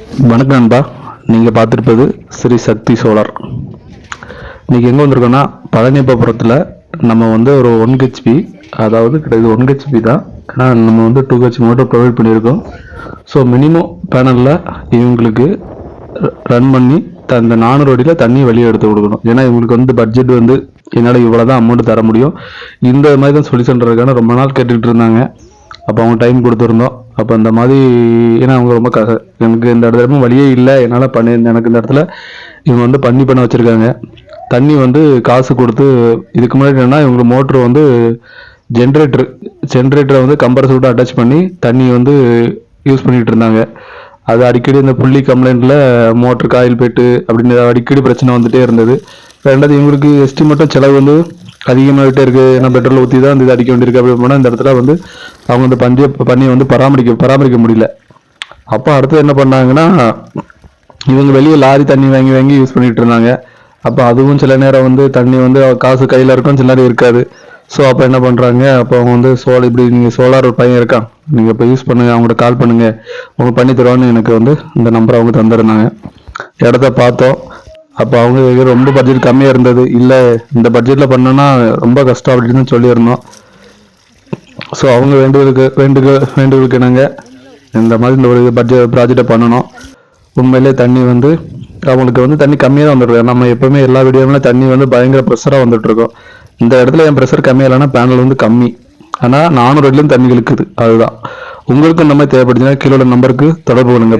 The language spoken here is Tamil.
வணக்கம் நண்பா. நீங்கள் பார்த்துருப்பது ஸ்ரீ சக்தி சோலார் இன்றைக்கி எங்கே வந்திருக்கோன்னா பழனியப்பபுரத்தில் நம்ம வந்து ஒரு ஒன் ஹெச்பி அதாவது கிடையாது ஒன் ஹெச்பி தான். ஆனால் நம்ம வந்து டூ ஹெச்பி மட்டும் ப்ரொவைட் பண்ணியிருக்கோம். ஸோ மினிமம் பேனலில் இவங்களுக்கு ரன் பண்ணி த- அந்த நானூறு அடியில் தண்ணி வெளியே எடுத்து கொடுக்கணும். ஏன்னா இவங்களுக்கு வந்து பட்ஜெட் வந்து என்னால் இவ்வளோ தான் அமௌண்ட் தர முடியும். இந்த மாதிரி தான் சொல்யூஷன் இருக்கான்னு ரொம்ப நாள் கேட்டுக்கிட்டு இருந்தாங்க. அப்போ அவங்க டைம் கொடுத்துருந்தோம். அப்போ இந்த மாதிரி ஏன்னா அவங்க ரொம்ப க எனக்கு இந்த இடத்துல வழியே இல்லை. என்னால் பண்ணி எனக்கு இந்த இடத்துல இவங்க வந்து பண்ணி பண்ண வச்சுருக்காங்க. தண்ணி வந்து காசு கொடுத்து இதுக்கு முன்னாடி என்னென்னா இவங்க மோட்ரு வந்து ஜென்ரேட்டர் ஜென்ரேட்டரை வந்து கம்ப்ரஸரோட அட்டாச் பண்ணி தண்ணி வந்து யூஸ் பண்ணிட்டு இருந்தாங்க. அது அடிக்கடி இந்த புள்ளி கம்ப்ளைண்ட்டில் மோட்டர் காயில் போயிட்டு அப்படின்னு அடிக்கடி பிரச்சனை வந்துகிட்டே இருந்தது. ரெண்டாவது இவங்களுக்கு எஸ்டிமேட்டாக செலவு வந்து அதிகமாகிட்டே இருக்குது ஏன்னா பெட்ரோல் ஊற்றி தான் இது அடிக்க வேண்டியிருக்கு அப்படி போனால் இந்த இடத்துல வந்து அவங்க அந்த பந்திய பண்ணியை வந்து பராமரிக்க பராமரிக்க முடியல. அப்போ அடுத்து என்ன பண்ணாங்கன்னா இவங்க வெளியே லாரி தண்ணி வாங்கி வாங்கி யூஸ் பண்ணிகிட்டு இருந்தாங்க. அப்போ அதுவும் சில நேரம் வந்து தண்ணி வந்து காசு கையில் இருக்கும் சில நேரம் இருக்காது. ஸோ அப்போ என்ன பண்ணுறாங்க அப்போ அவங்க வந்து சோல் இப்படி நீங்கள் சோலார் ஒரு பையன் இருக்கான். நீங்கள் இப்போ யூஸ் பண்ணுங்க அவங்கள்ட்ட கால் பண்ணுங்கள் அவங்க பண்ணி தருவான்னு எனக்கு வந்து இந்த நம்பரை அவங்க தந்துருந்தாங்க. இடத்த பார்த்தோம். அப்போ அவங்க ரொம்ப பட்ஜெட் கம்மியாக இருந்தது. இல்லை இந்த பட்ஜெட்டில் பண்ணோன்னா ரொம்ப கஷ்டம் அப்படின்னு சொல்லியிருந்தோம். ஸோ அவங்க வேண்டுதலுக்கு வேண்டுக வேண்டுதலுக்கு என்னங்க இந்த மாதிரி இந்த ஒரு பட்ஜெட் ப்ராஜெக்டை பண்ணணும். உண்மையிலே தண்ணி வந்து அவங்களுக்கு வந்து தண்ணி கம்மியாக தான் வந்துட்டு நம்ம எப்போவுமே எல்லா வீடியோவிலும் தண்ணி வந்து பயங்கர ப்ரெஷராக வந்துட்டுருக்கோம். இந்த இடத்துல என் ப்ரெஷர் கம்மியாக இல்லைன்னா பேனல் வந்து கம்மி. ஆனால் நானூறு அடிலும் தண்ணி இழுக்குது. அதுதான். உங்களுக்கு இந்த மாதிரி தேவைப்படுச்சுன்னா கீழே நம்பருக்கு தொடர்பு கொள்ளுங்க.